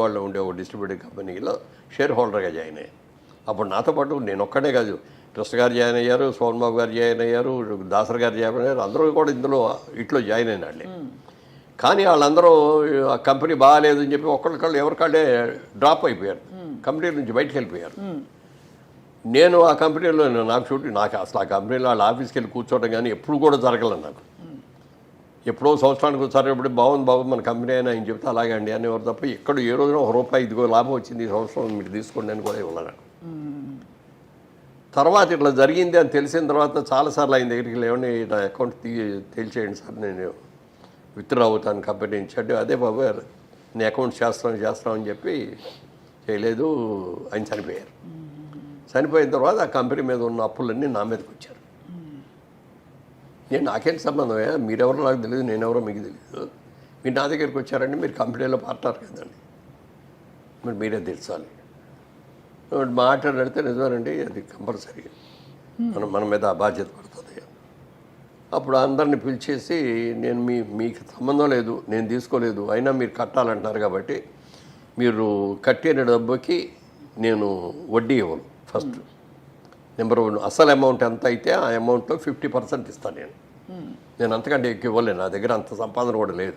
వాళ్ళు ఉండే ఒక డిస్ట్రిబ్యూటర్ కంపెనీలో షేర్ హోల్డర్గా జాయిన్ అయ్యాను. అప్పుడు నాతో పాటు నేను ఒక్కడే కాదు కృష్ణ గారు జాయిన్ అయ్యారు సోన్ బాబు గారు జాయిన్ అయ్యారు దాసర్ గారు జాయిన్ అయ్యారు అందరూ కూడా ఇందులో ఇట్లో జాయిన్ అయిన వాళ్ళే. కానీ వాళ్ళందరూ ఆ కంపెనీ బాగాలేదు అని చెప్పి ఒక్కరికాళ్ళు ఎవరికాళ్ళే డ్రాప్ అయిపోయారు. కంపెనీ నుంచి బయటకు వెళ్ళిపోయారు. నేను ఆ కంపెనీలో నాకు షూటింగ్ నాకు అసలు ఆ కంపెనీలో వాళ్ళ ఆఫీస్కి వెళ్ళి కూర్చోవడం కానీ ఎప్పుడు కూడా జరగలేదు నాకు. ఎప్పుడో సంవత్సరానికి ఒకసారి ఎప్పుడు బాగుంది బాబు మన కంపెనీ అయినా ఆయన చెప్తే అలాగే అండి అనేవారు తప్ప ఎక్కడ ఏ రోజున ఒక రూపాయి ఇదిగో లాభం వచ్చింది ఈ సంవత్సరం మీరు తీసుకోండి అని కూడా ఇవ్వలేదు. తర్వాత ఇట్లా జరిగింది అని తెలిసిన తర్వాత చాలాసార్లు ఆయన దగ్గరికి లేవండి నా అకౌంట్ తీ తేల్చేయండి సార్ నేను విత్డ్రా అవుతాను కంపెనీ నుంచి అంటే అదే బాబు నేను అకౌంట్ చేస్తాను చేస్తాను అని చెప్పి చేయలేదు ఆయన చనిపోయారు. చనిపోయిన తర్వాత ఆ కంపెనీ మీద ఉన్న అప్పులన్నీ నా మీదకి వచ్చారు. నేను నాకేం సంబంధమే మీరెవరో నాకు తెలియదు నేనెవరో మీకు తెలియదు మీరు నా దగ్గరికి వచ్చారంటే మీరు కంపెనీలో పార్ట్నర్ కదండి. మరి మీరే తెలుసాలి మాట్లాడితే నిజమేనండి అది కంపల్సరీ. మనం మన మీద ఆ బాధ్యత పడుతుంది. అప్పుడు అందరిని పిలిచేసి నేను మీ మీకు సంబంధం లేదు నేను తీసుకోలేదు అయినా మీరు కట్టాలంటున్నారు కాబట్టి మీరు కట్టిన డబ్బుకి నేను వడ్డీ ఇవ్వను ఫస్ట్. నెంబర్ వన్ అసలు అమౌంట్ ఎంత అయితే ఆ అమౌంట్లో ఫిఫ్టీ పర్సెంట్ ఇస్తాను నేను. నేను అంతకంటే ఎక్కువ ఇవ్వలేను. నా దగ్గర అంత సంపాదన కూడా లేదు.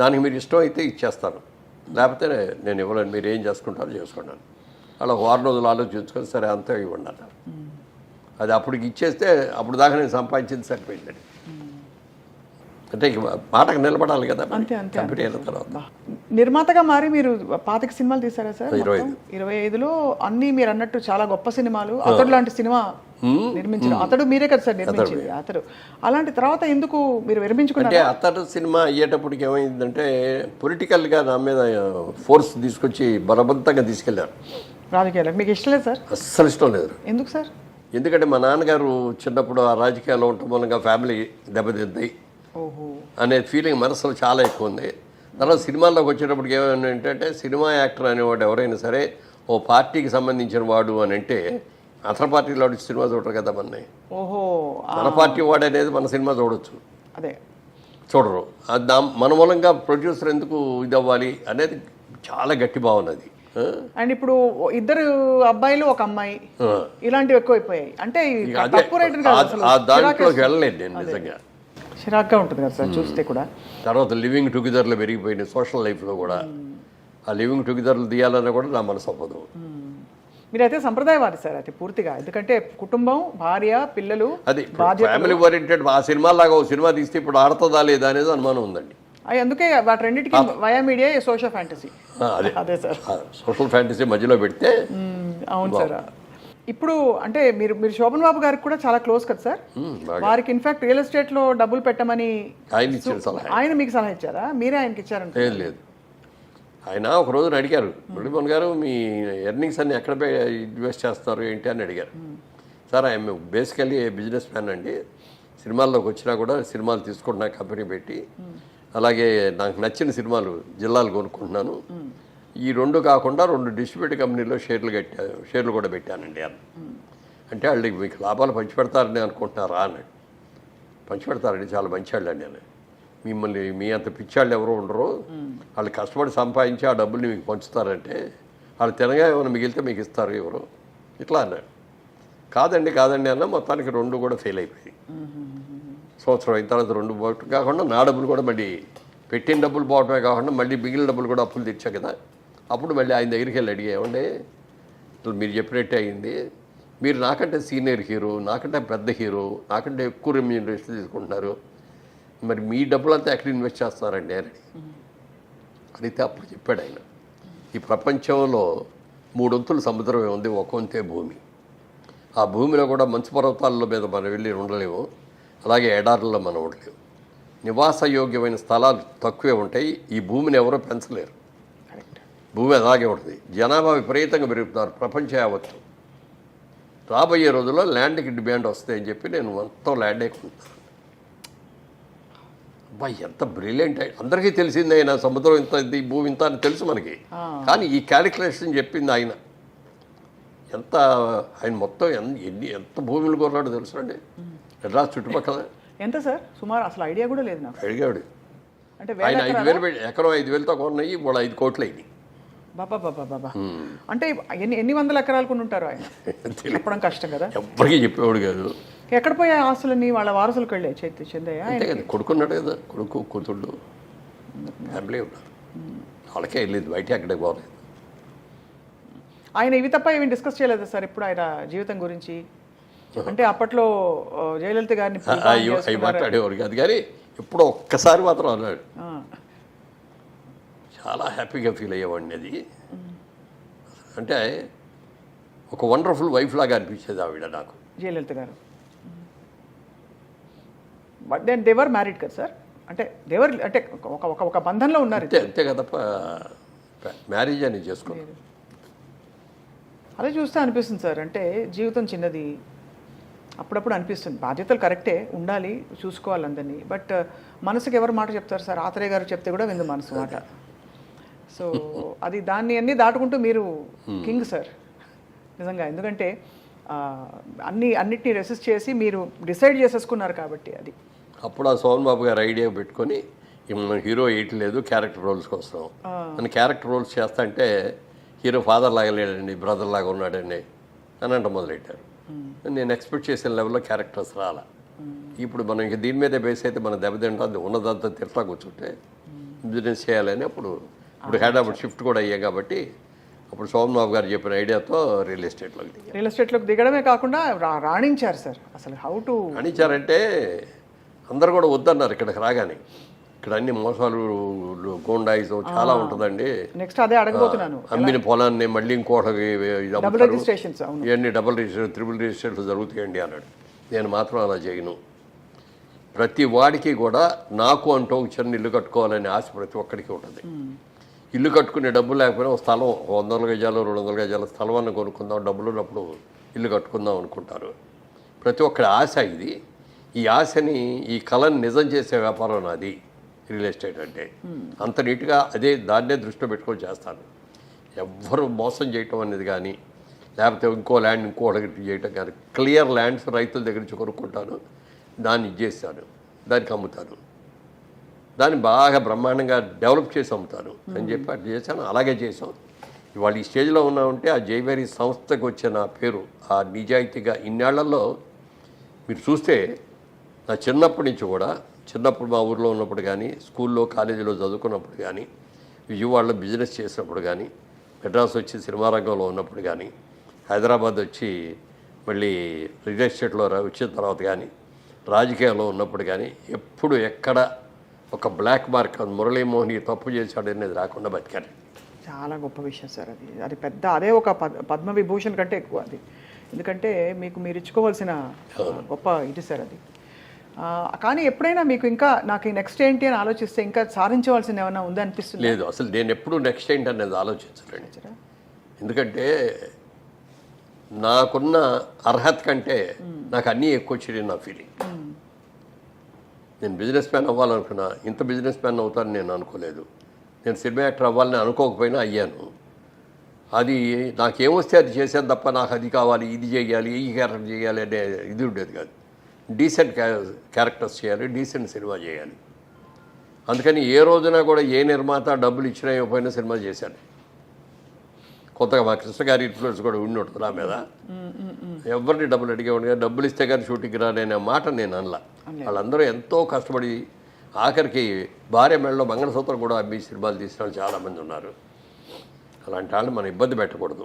దానికి మీరు ఇష్టం అయితే ఇచ్చేస్తాను. లేకపోతే నేను ఇవ్వలేను. మీరు ఏం చేసుకుంటారో చేసుకున్నాను అలా వారం రోజులు ఆలోచించుకొని సరే అంతే ఇవ్వండి అన్నారు. అది అప్పటికి ఇచ్చేస్తే అప్పుడు దాకా నేను సంపాదించింది సరిపోయిందండి. అంటే మాటకు నిలబడాలి కదా కంపెనీ అయిన తర్వాత. నిర్మాతగా మారి మీరు పాతిక సినిమాలు తీసారా సార్? ఇరవై ఐదులో అన్ని మీరు అన్నట్టు చాలా గొప్ప సినిమాలు. అతడు లాంటి సినిమా నిర్మించారు అతడు మీరే కదా సార్ నిర్మించింది అతడు. అలాంటి తర్వాత ఎందుకు మీరు విరమించుకున్నారు? అంటే అతడు సినిమా అయ్యేటప్పటికి ఏమైందంటే పొలిటికల్గా నా మీద ఫోర్స్ తీసుకొచ్చి బలవంతంగా తీసుకెళ్ళారు. రాజకీయాలకు. మీకు ఇష్టం లేదు సార్? అస్సలు ఇష్టం లేదు. ఎందుకు సార్? ఎందుకంటే మా నాన్నగారు చిన్నప్పుడు ఆ రాజకీయాల్లో ఉండటం మూలంగా ఫ్యామిలీ దెబ్బతింది అనే ఫీలింగ్ మనసులో చాలా ఎక్కువ ఉంది. తర్వాత సినిమాల్లోకి వచ్చేటప్పటికి ఏమైనా ఏంటంటే సినిమా యాక్టర్ అనేవాడు ఎవరైనా సరే ఓ పార్టీకి సంబంధించిన వాడు అని అంటే అతని పార్టీలో వాడు సినిమా చూడరు కదా మన ఓహో మన పార్టీ వాడు అనేది మన సినిమా చూడొచ్చు. అదే. చూడరు. అది దా మన మూలంగా ప్రొడ్యూసర్ ఎందుకు ఇది అవ్వాలి అనేది చాలా గట్టి భావన అది? అండ్ ఇప్పుడు ఇద్దరు అబ్బాయిలు ఒక అమ్మాయి. ఇలాంటివి ఎక్కువైపోయాయి. అంటే అసలు. దాంట్లోకి వెళ్ళలేదు నేను నిజంగా. చిరాగ్గా ఉంటుంది కదా సార్ చూస్తే కూడా. తర్వాత లివింగ్ టుగెదర్లో పెరిగిపోయింది సోషల్ లైఫ్లో కూడా ఆ లివింగ్ టుగెదర్లు తీయాలన్నా కూడా నా మనసు అవ్వదు మీరైతే సంప్రదాయవాది సార్ అయితే పూర్తిగా. ఎందుకంటే కుటుంబం భార్య పిల్లలు అది ఫ్యామిలీ ఓరియంటెడ్ ఆ సినిమాలాగా ఓ సినిమా తీస్తే ఇప్పుడు ఆడుతుందా లేదా అనేది అనుమానం ఉందండి. అందుకే వాటి రెండింటికి వయా మీడియా సోషల్ ఫ్యాంటసీ అదే. అదే సార్. సోషల్ ఫ్యాంటసీ మధ్యలో పెడితే అవును సార్. ఇప్పుడు అంటే మీరు మీరు శోభన్ బాబు గారికి కూడా చాలా క్లోజ్ కదా సార్. వారికి ఇన్ఫాక్ట్ రియల్ ఎస్టేట్లో డబ్బులు పెట్టమని ఆయన ఆయన మీకు సలహా ఇచ్చారా? మీరే ఆయనకి ఇచ్చారంట లేదు ఆయన ఒక రోజున అడిగారు మురళీమోహన్ గారు మీ ఎర్నింగ్స్ అన్ని ఎక్కడ ఇన్వెస్ట్ చేస్తారు ఏంటి? అని అడిగారు. Sir I'm basically business man అండి. సినిమాల్లోకి వచ్చినా కూడా సినిమాలు తీసుకుంటున్నా కంపెనీ పెట్టి. అలాగే నాకు నచ్చిన సినిమాలు జిల్లాలు కొనుక్కుంటున్నాను. ఈ రెండు కాకుండా రెండు డిస్ట్రిబ్యూటర్ కంపెనీలో షేర్లు కట్టా షేర్లు కూడా పెట్టానండి అని అంటే వాళ్ళకి మీకు లాభాలు పంచిపెడతారని అనుకుంటున్నారా అని పంచిపెడతారండి చాలా మంచి వాళ్ళండి అని మిమ్మల్ని మీ అంత పిచ్చాళ్ళు ఎవరు ఉండరు. వాళ్ళు కష్టపడి సంపాదించి ఆ డబ్బుల్ని మీకు పంచుతారంటే వాళ్ళు తినగా ఏమైనా మిగిలితే మీకు ఇస్తారు ఎవరు. ఇట్లా అన్నాడు. కాదండి కాదండి అన్న మొత్తానికి రెండు కూడా ఫెయిల్ అయిపోయి సంవత్సరం అయిన తర్వాత రెండు కాకుండా నా డబ్బులు కూడా మళ్ళీ పెట్టిన డబ్బులు పోవటమే కాకుండా మళ్ళీ మిగిలిన డబ్బులు కూడా అప్పులు తెచ్చా కదా. అప్పుడు మళ్ళీ ఆయన దగ్గరికి వెళ్ళి అడిగా ఇట్లా మీరు చెప్పినట్టే అయింది. మీరు నాకంటే సీనియర్ హీరో నాకంటే పెద్ద హీరో నాకంటే ఎక్కువ రెమ్యూనరేషన్ తీసుకుంటున్నారు. మరి మీ డబ్బులంతా ఎక్కడ ఇన్వెస్ట్ చేస్తున్నారండి అని అడిగితే అప్పుడు చెప్పాడు ఆయన ఈ ప్రపంచంలో మూడొంతులు సముద్రమే ఉంది ఒక్కొంతే భూమి. ఆ భూమిలో కూడా మంచు పర్వతాల మీద మనం వెళ్ళి ఉండలేము. అలాగే ఎడారుల్లో మనం ఉండలేము. నివాసయోగ్యమైన స్థలాలు తక్కువే ఉంటాయి. ఈ భూమిని ఎవరో పెంచలేరు. భూమి అలాగే ఉంటుంది. జనాభా విపరీతంగా పెరుగుతున్నారు. ప్రపంచ యావత్తు. రాబోయే రోజుల్లో ల్యాండ్కి డిమాండ్ వస్తాయని చెప్పి నేను మొత్తం ల్యాండే కొంటాను అబ్బా ఎంత బ్రిలియంట్ అందరికీ తెలిసిందే ఆయన సముద్రం ఇంత ఇది భూమి ఇంత అని తెలుసు మనకి. కానీ ఈ క్యాలిక్యులేషన్ చెప్పింది ఆయన. ఎంత ఆయన మొత్తం ఎన్- ఎన్ని ఎంత భూములు కొన్నాడో తెలుసు అండి? ఎడ్రాస్ చుట్టుపక్కల. ఎంత సార్? సుమారు అసలు ఐడియా కూడా లేదు నాకు. అడిగాడు అంటే ఆయన ఐదు వేలు ఎకరం ఐదు వేలతో కొన్నాయి ఇప్పుడు ఐదు కోట్లు అయింది బాబా బాబా బాబా అంటే ఎన్ని ఎన్ని వందల ఎకరాలు కొని ఉంటారు ఆయన? చెప్పడం కష్టం కదా? ఎవ్వరికీ చెప్పేవాడు కాదు. ఎక్కడ పోయే ఆస్తులన్నీ వాళ్ళ వారసులకు వెళ్ళే చేతి చెందయ్య కొడుకున్నాడు కదా కొడుకు కూతుళ్ళు. ఫ్యామిలీ ఉన్నారు. వాళ్ళకే వెళ్ళేది బయట ఎక్కడికి పోలేదు. ఆయన ఇవి తప్ప ఏమి డిస్కస్ చేయలేదు సార్ ఇప్పుడు ఆయన జీవితం గురించి? అంటే అప్పట్లో జయలలిత గారిని మాట్లాడేవాడు కాదు కానీ ఎప్పుడో ఒక్కసారి మాత్రం అన్నాడు. చాలా హ్యాపీగా ఫీల్ అయ్యేవాడిని అది. అంటే ఒక వండర్ఫుల్ వైఫ్ లాగా అనిపించేది ఆవిడ నాకు. Jayalalithaa garu. But then Devar married కదా సార్? అంటే దేవర్ అంటే ఒక ఒక ఒక బంధంలో ఉన్నారు అంతే అంతే కదా మ్యారేజ్ అని చేసుకో అదే చూస్తే అనిపిస్తుంది సార్. అంటే జీవితం చిన్నది. అప్పుడప్పుడు అనిపిస్తుంది. బాధ్యతలు కరెక్టే ఉండాలి చూసుకోవాలి అందరినీ. బట్ మనసుకి ఎవరు మాట చెప్తారు సార్? ఆత్రేయ గారు చెప్తే కూడా విందు మనసు మాట. సో అది దాన్ని అన్నీ దాటుకుంటూ మీరు కింగ్ సార్. నిజంగా. ఎందుకంటే అన్ని అన్నిటినీ రెసిస్ట్ చేసి మీరు డిసైడ్ చేసేసుకున్నారు కాబట్టి అది. అప్పుడు ఆ సోమన్ బాబు గారు ఐడియా పెట్టుకొని "ఇక మనం హీరో వేయట్లేదు క్యారెక్టర్ రోల్స్కి వస్తాం అని క్యారెక్టర్ రోల్స్ చేస్తా అంటే హీరో ఫాదర్ లాగా లేడండి బ్రదర్ లాగా ఉన్నాడండి అని అంట మొదలెట్టారు. నేను ఎక్స్పెక్ట్ చేసిన లెవెల్లో క్యారెక్టర్స్ రాలా. ఇప్పుడు మనం ఇంక దీని మీదే బేస్ అయితే మనం దెబ్బతింటుంది ఉన్నదంతా తిట్లా కూర్చుంటే బిజినెస్ చేయాలని అప్పుడు ఇప్పుడు హైదరాబాద్ షిఫ్ట్ కూడా అయ్యాం కాబట్టి అప్పుడు సోమన్ బాబు గారు చెప్పిన ఐడియాతో రియల్ ఎస్టేట్లోకి దిగాం. రియల్ ఎస్టేట్లోకి దిగడమే కాకుండా రా- రాణించారు సార్. అసలు హౌ టు అనిచ్చారంటే అందరు కూడా వద్దన్నారు ఇక్కడికి రాగానే. ఇక్కడ అన్ని మోసాలు గోండాయిజం చాలా ఉంటుందండి. నెక్స్ట్ అదే అడగబోతున్నాను. అమ్మిన పొలాన్ని మళ్ళీ ఇంకోటికి ఇది డబుల్ అమ్ముతారు. రిజిస్ట్రేషన్స్ అవును. ఇవన్నీ డబుల్ రిజిస్టర్ త్రిబుల్ రిజిస్టర్లు జరుగుతాయండి అన్నాడు. నేను మాత్రం అలా చేయను. ప్రతి వాడికి కూడా నాకు అంటూ ఒక చిన్న ఇల్లు కట్టుకోవాలనే ఆశ ప్రతి ఒక్కడికి ఉంటుంది. ఇల్లు కట్టుకునే డబ్బు లేకపోయినా ఒక స్థలం వందల గజాలు రెండు వందల గజాల స్థలం అన్న కొనుక్కుందాం డబ్బులు ఉన్నప్పుడు ఇల్లు కట్టుకుందాం అనుకుంటారు. ప్రతి ఒక్కరి ఆశ ఇది. ఈ ఆశని ఈ కళని నిజం చేసే వ్యాపారం నాది రియల్ ఎస్టేట్ అంటే. అంత నీట్గా అదే దాన్నే దృష్టిలో పెట్టుకొని చేస్తాను. ఎవ్వరు మోసం చేయటం అనేది కానీ లేకపోతే ఇంకో ల్యాండ్ ఇంకో చేయటం కానీ క్లియర్ ల్యాండ్స్ రైతుల దగ్గర నుంచి కొనుక్కుంటాను. దాన్ని ఇచ్చేస్తాను. దానికి అమ్ముతాను. దాన్ని బాగా బ్రహ్మాండంగా డెవలప్ చేసి అమ్ముతాను అని చెప్పి అట్లా చేశాను. అలాగే చేసాం ఇవాళ ఈ స్టేజ్లో ఉన్నామంటే ఆ జైవేరి సంస్థకు వచ్చిన పేరు ఆ నిజాయితీగా ఇన్నేళ్ళలో మీరు చూస్తే నా చిన్నప్పటి నుంచి కూడా చిన్నప్పుడు మా ఊర్లో ఉన్నప్పుడు కానీ స్కూల్లో కాలేజీలో చదువుకున్నప్పుడు కానీ విజయవాడలో బిజినెస్ చేసినప్పుడు కానీ మెడ్రాస్ వచ్చి సినిమా రంగంలో ఉన్నప్పుడు కానీ హైదరాబాద్ వచ్చి మళ్ళీ రియల్ ఎస్టేట్లో వచ్చిన తర్వాత కానీ రాజకీయాల్లో ఉన్నప్పుడు కానీ ఎప్పుడు ఎక్కడ ఒక బ్లాక్ మార్క్ మురళీమోహన్ తప్పు చేశాడు అనేది రాకుండా బతికాను చాలా గొప్ప విషయం సార్ అది. అది పెద్ద అదే ఒక పద్ పద్మ విభూషణ్ కంటే ఎక్కువ అది. ఎందుకంటే మీకు మీరు ఇచ్చుకోవాల్సిన గొప్ప ఇది సార్ అది. కానీ ఎప్పుడైనా మీకు ఇంకా నాకు నెక్స్ట్ ఏంటి అని ఆలోచిస్తే ఇంకా సాధించవలసింది ఏమైనా ఉందా అనిపిస్తుంది? లేదు అసలు నేను ఎప్పుడు నెక్స్ట్ ఏంటి అనేది ఆలోచించలేండి ఎందుకంటే నాకున్న అర్హత కంటే నాకు అన్నీ ఎక్కువ వచ్చినాయి నా ఫీలింగ్ నేను బిజినెస్ మ్యాన్ అవ్వాలనుకున్నా ఇంత బిజినెస్ మ్యాన్ అవుతానని నేను అనుకోలేదు. నేను సినిమా యాక్టర్ అవ్వాలని అనుకోకపోయినా అయ్యాను. అది నాకేమొస్తే అది చేసేది తప్ప నాకు అది కావాలి ఇది చేయాలి ఈ క్యారెక్టర్ చేయాలి అనే ఇది ఉండేది కాదు. డీసెంట్ క్యారెక్టర్స్ చేయాలి డీసెంట్ సినిమా చేయాలి. అందుకని ఏ రోజున కూడా ఏ నిర్మాత డబ్బులు ఇచ్చినా ఇవ్వకపోయినా సినిమా చేశాను. కొత్తగా మా కృష్ణ గారి ఇన్ఫ్లుయెన్స్ కూడా ఉండి ఉంటుంది నా మీద. ఎవరిని డబ్బులు అడిగేవాడు కానీ డబ్బులు ఇస్తే కానీ షూటింగ్ రాననే మాట నేను అనలా. వాళ్ళందరూ ఎంతో కష్టపడి ఆఖరికి భార్య మెడలో మంగళసూత్రం కూడా అమ్మి సినిమాలు తీసిన వాళ్ళు చాలామంది ఉన్నారు. అలాంటి వాళ్ళని మనం ఇబ్బంది పెట్టకూడదు.